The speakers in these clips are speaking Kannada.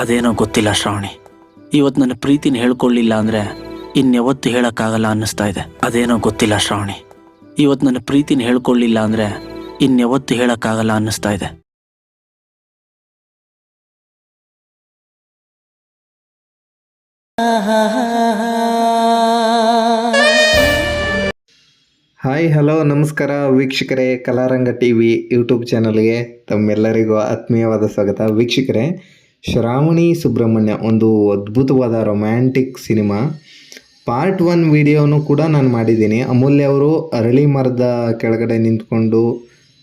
ಅದೇನೋ ಗೊತ್ತಿಲ್ಲ ಶ್ರಾವಣಿ. ಇವತ್ತು ನನ್ನ ಪ್ರೀತಿನ ಹೇಳ್ಕೊಳ್ಳಿಲ್ಲ ಅಂದ್ರೆ ಇನ್ಯಾವತ್ತು ಹೇಳಕ್ಕಾಗಲ್ಲ ಅನ್ನಿಸ್ತಾ ಇದೆ. ಅದೇನೋ ಗೊತ್ತಿಲ್ಲ ಶ್ರಾವಣಿ. ಇವತ್ತು ನನ್ನ ಪ್ರೀತಿನ ಹೇಳ್ಕೊಳ್ಳಿಲ್ಲ ಅಂದ್ರೆ ಇನ್ಯಾವತ್ತು ಹೇಳಕ್ಕಾಗಲ್ಲ ಅನ್ನಿಸ್ತಾ ಇದೆ. ಹಾಯ್, ಹಲೋ, ನಮಸ್ಕಾರ ವೀಕ್ಷಕರೇ, ಕಲಾರಂಗ ಟಿ ವಿ ಯೂಟ್ಯೂಬ್ ಚಾನಲ್ಗೆ ತಮ್ಮೆಲ್ಲರಿಗೂ ಆತ್ಮೀಯವಾದ ಸ್ವಾಗತ. ವೀಕ್ಷಕರೇ ಶ್ರಾವಣಿ ಸುಬ್ರಹ್ಮಣ್ಯ, ಒಂದು ಅದ್ಭುತವಾದ ರೊಮ್ಯಾಂಟಿಕ್ ಸಿನಿಮಾ ಪಾರ್ಟ್ ಒನ್ ವಿಡಿಯೋನು ಕೂಡ ನಾನು ಮಾಡಿದ್ದೀನಿ. ಅಮೂಲ್ಯ ಅವರು ಅರಳಿ ಮರದ ಕೆಳಗಡೆ ನಿಂತ್ಕೊಂಡು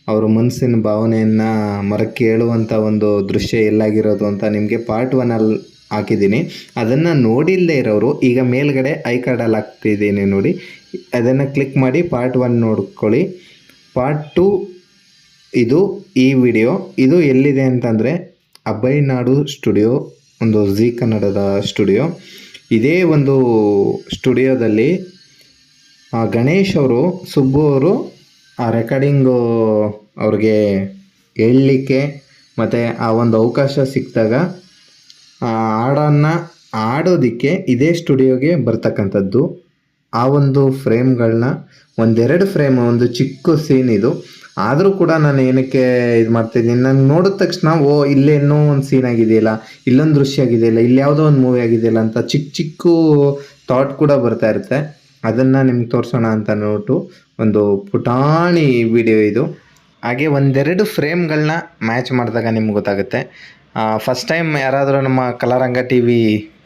ಅವರ ಮನಸ್ಸಿನ ಭಾವನೆಯನ್ನು ಮರಕ್ಕೆ ಹೇಳುವಂಥ ಒಂದು ದೃಶ್ಯ ಎಲ್ಲಾಗಿರೋದು ಅಂತ ನಿಮಗೆ ಪಾರ್ಟ್ ಒನ್ನಲ್ಲಿ ಹಾಕಿದ್ದೀನಿ. ಅದನ್ನು ನೋಡಿಲ್ಲದೆ ಇರೋರು, ಈಗ ಮೇಲ್ಗಡೆ ಐ ಕಾರ್ಡಲ್ಲಿ ಹಾಕ್ತಿದ್ದೀನಿ ನೋಡಿ. ಅದನ್ನು ಕ್ಲಿಕ್ ಮಾಡಿ ಪಾರ್ಟ್ ಒನ್ ನೋಡ್ಕೊಳ್ಳಿ. ಪಾರ್ಟ್ ಟು ಇದು ಈ ವಿಡಿಯೋ ಇದು ಎಲ್ಲಿದೆ ಅಂತಂದರೆ ಅಬ್ಬೈನಾಡು ಸ್ಟುಡಿಯೋ, ಒಂದು ಝೀ ಕನ್ನಡದ ಸ್ಟುಡಿಯೋ. ಇದೇ ಒಂದು ಸ್ಟುಡಿಯೋದಲ್ಲಿ ಗಣೇಶ್ ಅವರು, ಸುಬ್ಬು ಅವರು, ಆ ರೆಕಾರ್ಡಿಂಗು ಅವ್ರಿಗೆ ಹೇಳಲಿಕ್ಕೆ ಮತ್ತು ಆ ಒಂದು ಅವಕಾಶ ಸಿಕ್ಕಿದಾಗ, ಆ, ಹಾಡನ್ನು ಆಡೋದಕ್ಕೆ ಇದೇ ಸ್ಟುಡಿಯೋಗೆ ಬರ್ತಕ್ಕಂಥದ್ದು. ಆ ಒಂದು ಫ್ರೇಮ್ಗಳನ್ನ, ಒಂದೆರಡು ಫ್ರೇಮ್, ಒಂದು ಚಿಕ್ಕ ಸೀನ್ ಇದು. ಆದರೂ ಕೂಡ ನಾನು ಏನಕ್ಕೆ ಇದು ಮಾಡ್ತಿದ್ದೀನಿ ನಾನು ನೋಡಿದ ತಕ್ಷಣ, ಓ, ಇಲ್ಲೇ ಇನ್ನೂ ಒಂದು ಸೀನ್ ಆಗಿದೆಯಲ್ಲ, ಇಲ್ಲೊಂದು ದೃಶ್ಯ ಆಗಿದೆಯಲ್ಲ, ಇಲ್ಲಿ ಯಾವುದೋ ಒಂದು ಮೂವಿ ಆಗಿದೆಯಲ್ಲ ಅಂತ ಚಿಕ್ಕ ಚಿಕ್ಕ ಥಾಟ್ ಕೂಡ ಬರ್ತಾ ಇರುತ್ತೆ. ಅದನ್ನು ನಿಮ್ಗೆ ತೋರಿಸೋಣ ಅಂತ ನೋಟು ಒಂದು ಪುಟಾಣಿ ವಿಡಿಯೋ ಇದು. ಹಾಗೆ ಒಂದೆರಡು ಫ್ರೇಮ್ಗಳನ್ನ ಮ್ಯಾಚ್ ಮಾಡಿದಾಗ ನಿಮ್ಗೆ ಗೊತ್ತಾಗುತ್ತೆ. ಫಸ್ಟ್ ಟೈಮ್ ಯಾರಾದರೂ ನಮ್ಮ ಕಲಾರಂಗ ಟಿ ವಿ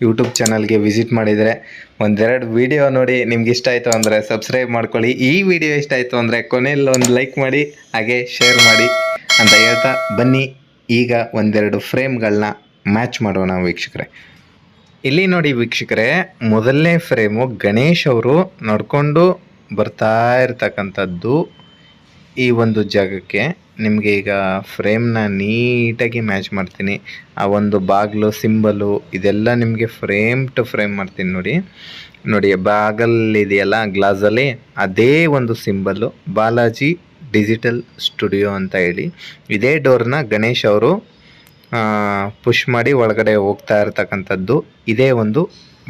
ಯೂಟ್ಯೂಬ್ ಚಾನಲ್ಗೆ ವಿಸಿಟ್ ಮಾಡಿದರೆ ಒಂದೆರಡು ವಿಡಿಯೋ ನೋಡಿ ನಿಮ್ಗೆ ಇಷ್ಟ ಆಯಿತು ಅಂದರೆ ಸಬ್ಸ್ಕ್ರೈಬ್ ಮಾಡ್ಕೊಳ್ಳಿ. ಈ ವಿಡಿಯೋ ಇಷ್ಟ ಆಯಿತು ಅಂದರೆ ಕೊನೆಯಲ್ಲಿ ಒಂದು ಲೈಕ್ ಮಾಡಿ, ಹಾಗೆ ಶೇರ್ ಮಾಡಿ ಅಂತ ಹೇಳ್ತಾ ಬನ್ನಿ. ಈಗ ಒಂದೆರಡು ಫ್ರೇಮ್ಗಳನ್ನ ಮ್ಯಾಚ್ ಮಾಡೋಣ ವೀಕ್ಷಕರೇ. ಇಲ್ಲಿ ನೋಡಿ ವೀಕ್ಷಕರೇ, ಮೊದಲನೇ ಫ್ರೇಮು ಗಣೇಶ್ ಅವರು ನಡ್ಕೊಂಡು ಬರ್ತಾ ಇರ್ತಕ್ಕಂಥದ್ದು ಈ ಒಂದು ಜಾಗಕ್ಕೆ. ನಿಮಗೆ ಈಗ ಫ್ರೇಮ್ನ ನೀಟಾಗಿ ಮ್ಯಾಚ್ ಮಾಡ್ತೀನಿ. ಆ ಒಂದು ಬಾಗಿಲು ಸಿಂಬಲು ಇದೆಲ್ಲ ನಿಮಗೆ ಫ್ರೇಮ್ ಟು ಫ್ರೇಮ್ ಮಾಡ್ತೀನಿ ನೋಡಿ. ನೋಡಿ ಬಾಗಲ್ ಇದೆಯಲ್ಲ ಗ್ಲಾಸಲ್ಲಿ ಅದೇ ಒಂದು ಸಿಂಬಲು ಬಾಲಾಜಿ ಡಿಜಿಟಲ್ ಸ್ಟುಡಿಯೋ ಅಂತ ಹೇಳಿ. ಇದೇ ಡೋರ್ನ ಗಣೇಶ್ ಅವರು ಪುಷ್ ಮಾಡಿ ಒಳಗಡೆ ಹೋಗ್ತಾ ಇರ್ತಕ್ಕಂಥದ್ದು ಇದೇ ಒಂದು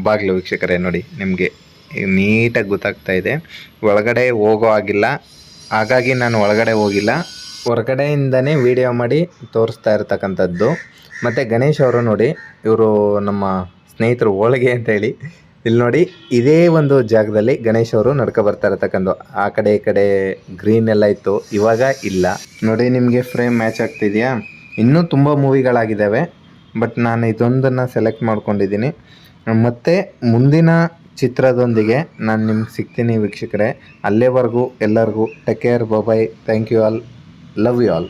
ಬಾಗಿಲು ವೀಕ್ಷಕರೇ ನೋಡಿ ನಿಮಗೆ ನೀಟಾಗಿ ಗೊತ್ತಾಗ್ತಾ ಇದೆ. ಒಳಗಡೆ ಹೋಗೋ ಆಗಿಲ್ಲ ಹಾಗಾಗಿ ನಾನು ಒಳಗಡೆ ಹೋಗಿಲ್ಲ. ಹೊರಗಡೆಯಿಂದನೇ ವಿಡಿಯೋ ಮಾಡಿ ತೋರಿಸ್ತಾ ಇರ್ತಕ್ಕಂಥದ್ದು. ಮತ್ತು ಗಣೇಶ್ ಅವರು ನೋಡಿ, ಇವರು ನಮ್ಮ ಸ್ನೇಹಿತರು ಹೋಳಿಗೆ ಅಂತ ಹೇಳಿ. ಇಲ್ಲಿ ನೋಡಿ, ಇದೇ ಒಂದು ಜಾಗದಲ್ಲಿ ಗಣೇಶ್ ಅವರು ನಡ್ಕೊ ಬರ್ತಾ ಇರತಕ್ಕಂಥ ಆ ಕಡೆ ಈ ಕಡೆ ಗ್ರೀನ್ ಎಲ್ಲ ಇತ್ತು. ಇವಾಗ ಇಲ್ಲ. ನೋಡಿ, ನಿಮಗೆ ಫ್ರೇಮ್ ಮ್ಯಾಚ್ ಆಗ್ತಿದೆಯಾ? ಇನ್ನೂ ತುಂಬ ಮೂವಿಗಳಾಗಿದ್ದಾವೆ ಬಟ್ ನಾನು ಇದೊಂದನ್ನು ಸೆಲೆಕ್ಟ್ ಮಾಡ್ಕೊಂಡಿದ್ದೀನಿ. ಮತ್ತು ಮುಂದಿನ ಚಿತ್ರದೊಂದಿಗೆ ನಾನು ನಿಮ್ಗೆ ಸಿಗ್ತೀನಿ ವೀಕ್ಷಕರೇ. ಅಲ್ಲೇವರೆಗೂ ಎಲ್ಲರಿಗೂ take care bye-bye thank you all love you all